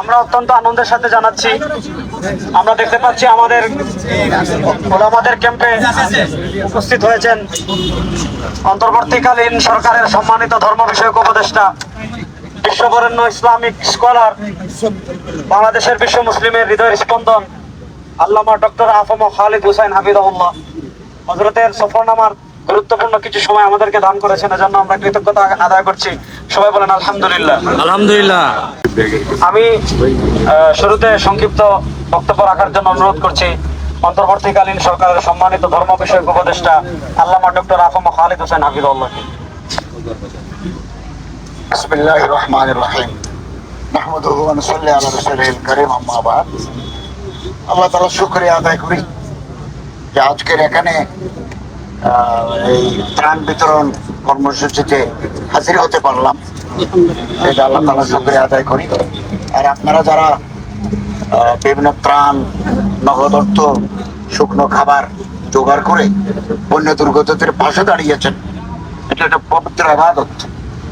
আমরা অত্যন্ত আনন্দের সাথে জানাচ্ছি। আমরা দেখতে পাচ্ছি আমাদের ওলামাদের ক্যাম্পে উপস্থিত হয়েছেন অন্তর্বর্তীকালীন সরকারের সম্মানিত ধর্ম বিষয়ক উপদেষ্টা, বিশ্ববরেণ্য ইসলামিক স্কলার, বাংলাদেশের বিশ্ব মুসলিমের হৃদয়ের স্পন্দন, আল্লামা ডক্টর আফম খালিদ হুসাইন হাফিদুল্লাহ হজরতের সফরনামার গুরুত্বপূর্ণ কিছু সময় আমাদেরকে দান করেছেন, এজন্য আমরা কৃতজ্ঞতা আদায় করছি। সবাই বলেন আলহামদুলিল্লাহ আলহামদুলিল্লাহ আমি আহ, শুরুতে সংক্ষিপ্ত বক্তব্য রাখার জন্য অনুরোধ করছি অন্তর্বর্তীকালীন সরকারের সম্মানিত ধর্ম বিষয়ক উপদেষ্টা আল্লামা ডক্টর আফম খালিদ হোসেন হাফিদুল্লাহকে بسم الله الرحمن الرحيم نحمده ونصلي على رسوله الكريم أما بعد আল্লাহ তালা শুক্রিয়া আদায় করি যে আজকের এখানে আহ, এই ত্রাণ বিতরণ কর্মসূচিতে হাজির হতে পারলাম। এটা আল্লাহ তালা শুক্রিয়া আদায় করি। আর আপনারা যারা বিভিন্ন ত্রাণ, নগদ অর্থ, শুকনো খাবার জোগাড় করে বন্য দুর্গতদের পাশে দাঁড়িয়েছেন, এটা একটা পবিত্র আবাদত।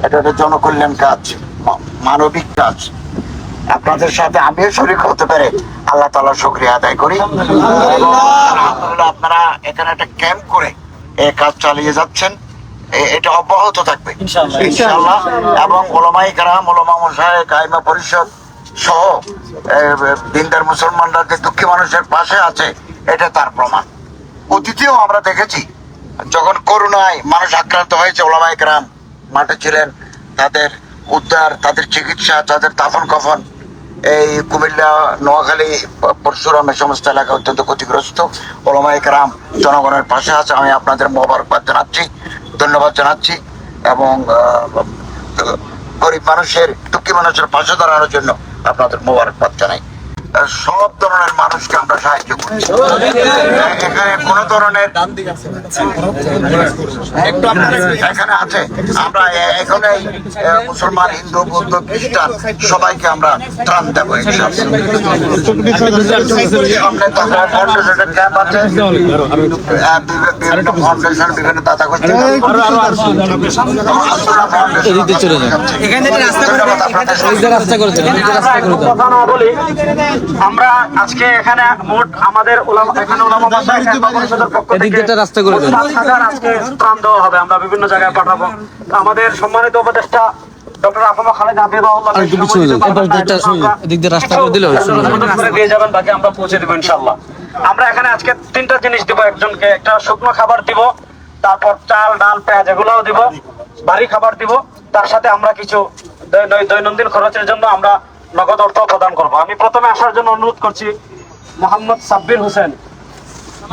এটা একটা জনকল্যাণ কাজ মানবিক কাজ। আপনাদের সাথে আমিও শরীর হতে পারে আল্লাহ তালা শুক্রিয়া আদায় করি। আপনারা এখানে একটা ক্যাম্প করে কাজ চালিয়ে যাচ্ছেন। এটা অব্যাহত থাকবে। ইনশাআল্লাহ। এবং ওলামাই কারাম ওলামা মশাই কাইমা পরিষদ সহ দিনদার মুসলমানরা যে দুঃখী মানুষের পাশে আছে এটা তার প্রমাণ। অতীতেও আমরা দেখেছি যখন করোনায় মানুষ আক্রান্ত হয়েছে ওলামাই গ্রাম মাঠে ছিলেন তাদের উদ্ধার তাদের চিকিৎসা তাদের দাফন কফন এই কুমিল্লা, নোয়াখালী, পরশুরাম এই সমস্ত এলাকা অত্যন্ত ক্ষতিগ্রস্ত। ওলামাই রাম জনগণের পাশে আছে। আমি আপনাদের মোবারকবাদ জানাচ্ছি, ধন্যবাদ জানাচ্ছি এবং গরিব মানুষের, দুঃখী মানুষের পাশে দাঁড়ানোর জন্য আপনাদের মোবারকবাদ জানাই। সব ধরনের মানুষকে আমরা সাহায্য করছি এখানে কোন ধরনের এখানে আছে আমরা এখানে মুসলমান হিন্দু বৌদ্ধ খ্রিস্টান সবাইকে আমরা ত্রাণ দেবো ক্যাম্প আছে বিভিন্ন ফাউন্ডেশন বিভিন্ন দাতা গোষ্ঠী এদিকে রাস্তা করে রাস্তা করে দেন কথা না বলি আমরা আজকে এখানে মোট আমাদের ওলামা- এখানে ওলামা পরিষদের পক্ষ থেকে রাস্তা করে দেন। আজকে ত্রাণ দেওয়া হবে আমরা বিভিন্ন জায়গায় পাঠাবো। আমাদের সম্মানিত উপদেষ্টা ডক্টর আফমা খালেদ এদিক দিয়ে রাস্তা করে দিলে দিয়ে যাবেন বাকি আমরা পৌঁছে দেবো আমরা এখানে আজকে তিনটা জিনিস দিব একজনকে একটা শুকনো খাবার দিব তারপর চাল ডাল পেঁয়াজ এগুলোও দিব ভারী খাবার দিব। তার সাথে আমরা কিছু দৈনন্দিন খরচের জন্য আমরা নগদ অর্থ প্রদান করব। আমি প্রথমে আসার জন্য অনুরোধ করছি মোহাম্মদ সাব্বির হোসেন।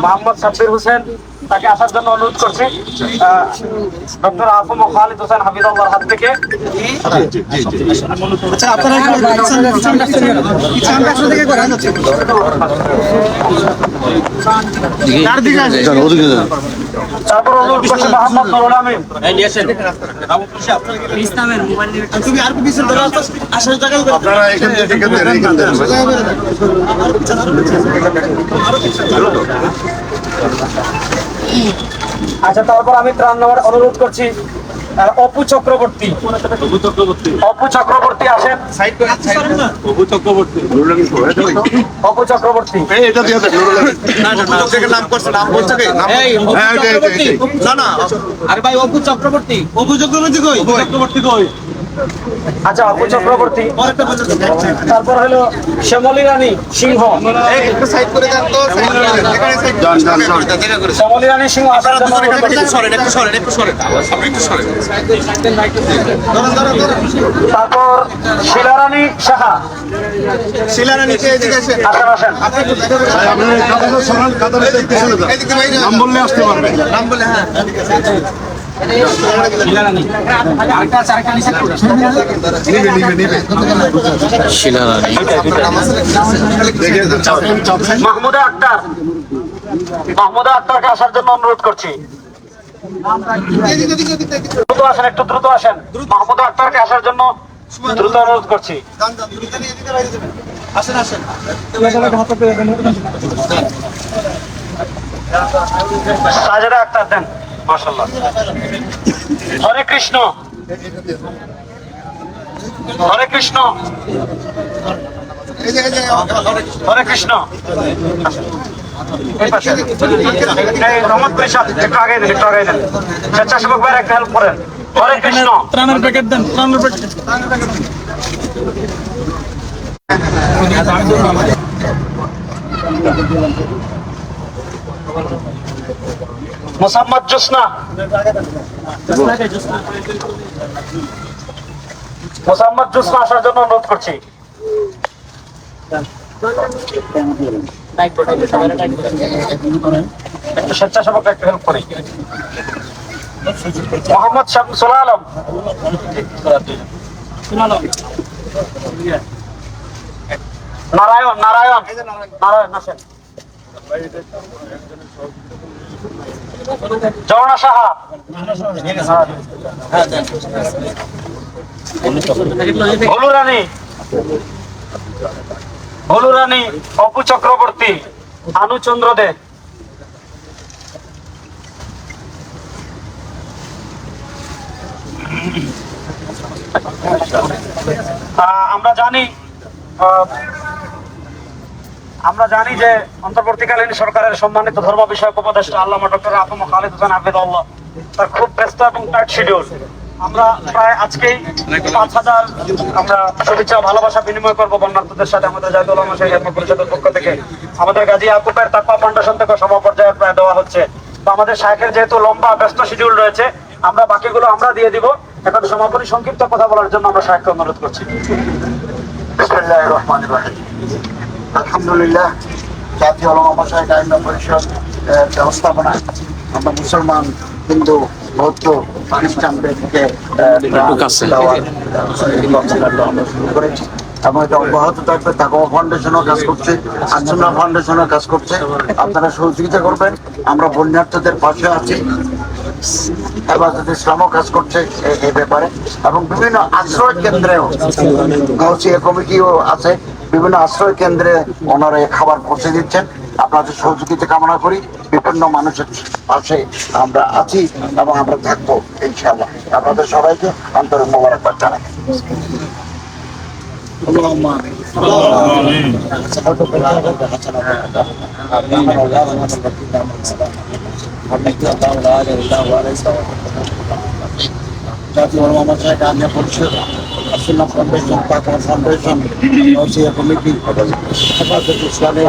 মোহাম্মদ সাব্বির হোসেন তাকে আসার জন্য অনুরোধ করছি। ডক্টর আফম খালিদ হোসেন হাফিজাল্লাহর হাত থেকে। তারপর অনুরোধ করছি মোহাম্মদ নুরুল আমিন। আপনারা এখান থেকে এখান থেকে এখান থেকে। আচ্ছা তারপর আমি ত্রাণ নেওয়ার অনুরোধ করছি। অপু চক্রবর্তী। অপু চক্রবর্তী। আসেন। অপু চক্রবর্তী। এটা দিয়ে দেন নাম করছে নাম বলছে কি? নাম হ্যাঁ এটা এটা এটা। না না আরে ভাই অপু চক্রবর্তী। অপু চক্রবর্তী কই? চক্রবর্তী কই? আচ্ছা অপু চক্রবর্তী। তারপর হলো শ্যামলী রানী সিংহ। একটু সাইড করে দেন তো সাইড করে দেন। এখানে সাইড জান জান জায়গা করে শ্যামলী রানী সিংহ ধরুন তারপর শিলারানী সাহা। এদিকে ভাই নাম বললে আসতে পারবে। নাম বললে হ্যাঁ শিলারানী আসার জন্য অনুরোধ করছি। দ্রুত আসেন, একটু দ্রুত আসেন। মাহমুদা আক্তারকে আসার জন্য দ্রুত অনুরোধ করছি। আসেন আসেন সাজেদা আক্তার, দেন। হরে কৃষ্ণ। হরে কৃষ্ণ। হরে কৃষ্ণ। স্বেচ্ছাসেবক মোসাম্মদ জোসনা। মোসাম্মদ জোসনা আসার জন্য অনুরোধ করছি। স্বেচ্ছাসেবক একটু হেল্প করি। মোহাম্মদ শামসুল আলম। নারায়ণ নারায়ণ। নারায়ণ, আসেন। ভলু রানী। অপু চক্রবর্তী আনু চন্দ্র দে। আমরা জানি আমরা জানি যে অন্তর্বর্তীকালীন সরকারের সম্মানিত ধর্ম বিষয়ক উপদেষ্টা আল্লাহ ডক্টর আফম খালিদ হোসেন আবেদুল্লাহ তার খুব ব্যস্ত এবং টাইট শিডিউল আমরা প্রায় আজকেই পাঁচ হাজার, আমরা শুভেচ্ছা ভালোবাসা বিনিময় করব বন্যার্থদের সাথে আমাদের জাতীয় উলামা শাহী পরিষদের পক্ষ থেকে। আমাদের গাজী আকুপের তাকপা ফাউন্ডেশন থেকে সভা পর্যায়ে প্রায় দেওয়া হচ্ছে। তো আমাদের শাহের যেহেতু লম্বা, ব্যস্ত শিডিউল রয়েছে, আমরা বাকিগুলো আমরা দিয়ে দিব। এখন সমাপনী সংক্ষিপ্ত কথা বলার জন্য আমরা শাহেককে অনুরোধ করছি। রহমানির রহিম। আলহামদুলিল্লাহ জাতীয় ওলামা মাসায় আইন পরিষদ এর ব্যবস্থাপনায় আমরা মুসলমান হিন্দু বৌদ্ধ খ্রিস্টানদেরকে করেছি। এবং এটা অব্যাহত থাকবে তাকওয়া ফাউন্ডেশনও কাজ করছে আঞ্জনা ফাউন্ডেশনও কাজ করছে। আপনারা সহযোগিতা করবেন আমরা বন্যার্থদের পাশে আছি। হেফাজত ইসলামও কাজ করছে এই ব্যাপারে। এবং বিভিন্ন আশ্রয় কেন্দ্রেও কমিটিও আছে। বিভিন্ন আশ্রয় কেন্দ্রে ওনারা খাবার পৌঁছে দিচ্ছেন। আপনাদের সহযোগিতা কামনা করি। বিভিন্ন মানুষের পাশে আমরা আছি এবং আমরা থাকব, ইনশাআল্লাহ। আপনাদের সবাইকে আন্তরিক মোবারকবাদ জানাই। জাতীয় ওলামা সাহেব আইন পরিষদ আসুল্লাহ ফাউন্ডেশন পাকা ফাউন্ডেশন গাউসিয়া কমিটি হেফাজত ইসলামের